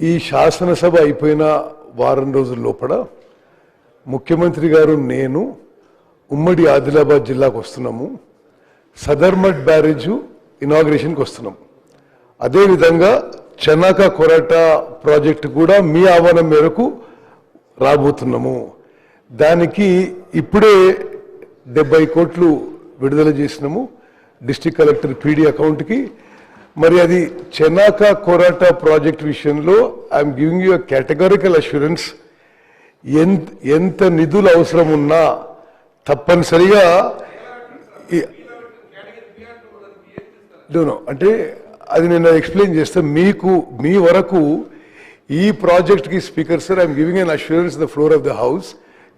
ఈ శాసనసభ అయిపోయిన వారం రోజుల లోపల ముఖ్యమంత్రి గారు నేను ఉమ్మడి ఆదిలాబాద్ జిల్లాకు వస్తున్నాము. సదర్మట్ బ్యారేజ్ ఇనాగ్రేషన్కి వస్తున్నాం. అదేవిధంగా చెన్నాక కొరట ప్రాజెక్టు కూడా మీ ఆహ్వానం మేరకు రాబోతున్నాము. దానికి ఇప్పుడే డెబ్బై కోట్లు విడుదల చేసినాము డిస్టిక్ కలెక్టర్ పీడీ అకౌంట్కి. మరి అది చెనాకా కొరాటా ప్రాజెక్ట్ విషయంలో I'm giving you categorical assurance ఎంత ఎంత నిధులు అవసరం ఉన్నా తప్పనిసరిగా డోనో అంటే అది నేను ఎక్స్ప్లెయిన్ చేస్తే. మీకు మీ వరకు ఈ ప్రాజెక్ట్కి speaker sir I'm giving an assurance the floor of the house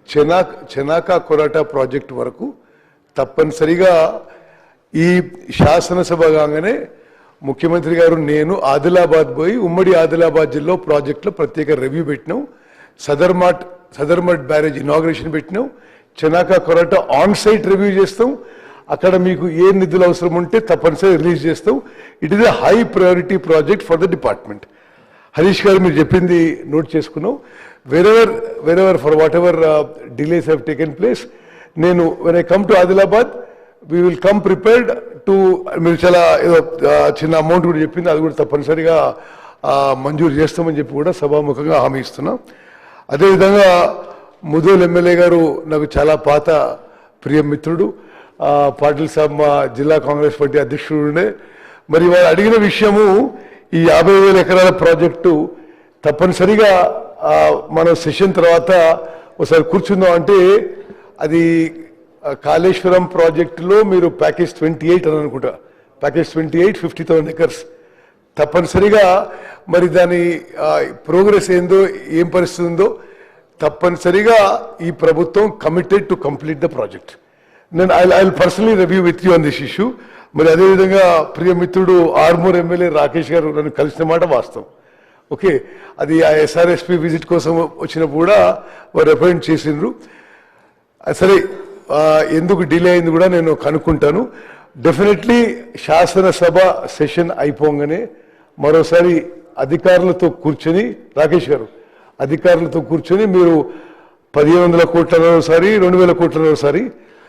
Chanaka Chanaka Korata project వరకు తప్పనిసరిగా ఈ శాసనసభ కాగానే ముఖ్యమంత్రి గారు నేను ఆదిలాబాద్ పోయి ఉమ్మడి ఆదిలాబాద్ జిల్లా ప్రాజెక్టులో ప్రత్యేక రివ్యూ పెట్టినాం. సదర్మాట్ సదర్మట్ బ్యారేజ్ ఇనాగ్రేషన్ పెట్టినాం. Chanaka Korata on site review చేస్తాం. అక్కడ మీకు ఏ నిధులు అవసరం ఉంటే తప్పనిసరి రిలీజ్ చేస్తాం. It is a high priority project for the department Harish గారు మీరు చెప్పింది నోట్ చేసుకున్నాం. Wherever wherever for whatever delays have taken place నేను when I come to Adilabad we will come prepared to మీరు చాలా ఏదో చిన్న అమౌంట్ కూడా చెప్పింది. అది కూడా తప్పనిసరిగా మంజూరు చేస్తామని చెప్పి కూడా సభాముఖంగా హామీ ఇస్తున్నాం. అదేవిధంగా ముదోల్ ఎమ్మెల్యే గారు నాకు చాలా పాత ప్రియ మిత్రుడు. పాటిల్ సాబ్ మా జిల్లా కాంగ్రెస్ పార్టీ అధ్యక్షుడు మరి వారు అడిగిన విషయము ఈ యాభై వేల ఎకరాల ప్రాజెక్టు తప్పనిసరిగా మన సెషన్ తర్వాత ఒకసారి కూర్చుందాం అంటే అది కాళేశ్వరం ప్రాజెక్టులో మీరు ప్యాకేజ్ ట్వంటీ ఎయిట్ అని అనుకుంటా. Package twenty eight fifty thousand acres తప్పనిసరిగా మరి దాని ప్రోగ్రెస్ ఏందో ఏం పరిస్థితి ఉందో తప్పనిసరిగా ఈ ప్రభుత్వం committed to complete the project నేను I I personally review with you on this issue మరి అదేవిధంగా ప్రియమిత్రుడు ఆర్మూర్ ఎమ్మెల్యే రాకేష్ గారు నన్ను కలిసిన మాట వాస్తవం. ఓకే? అది ఆ ఎస్ఆర్ఎస్పి విజిట్ కోసం వచ్చినప్పుడు కూడా వారు అపాయింట్ చేసిండ్రు. సరే ఎందుకు డిలే అయింది కూడా నేను కనుక్కుంటాను. డెఫినెట్లీ శాసనసభ సెషన్ అయిపోగానే మరోసారి అధికారులతో కూర్చొని రాకేష్ గారు అధికారులతో కూర్చొని మీరు పదిహేను వందల కోట్ల సారి రెండు వేల కోట్ల ఒకసారి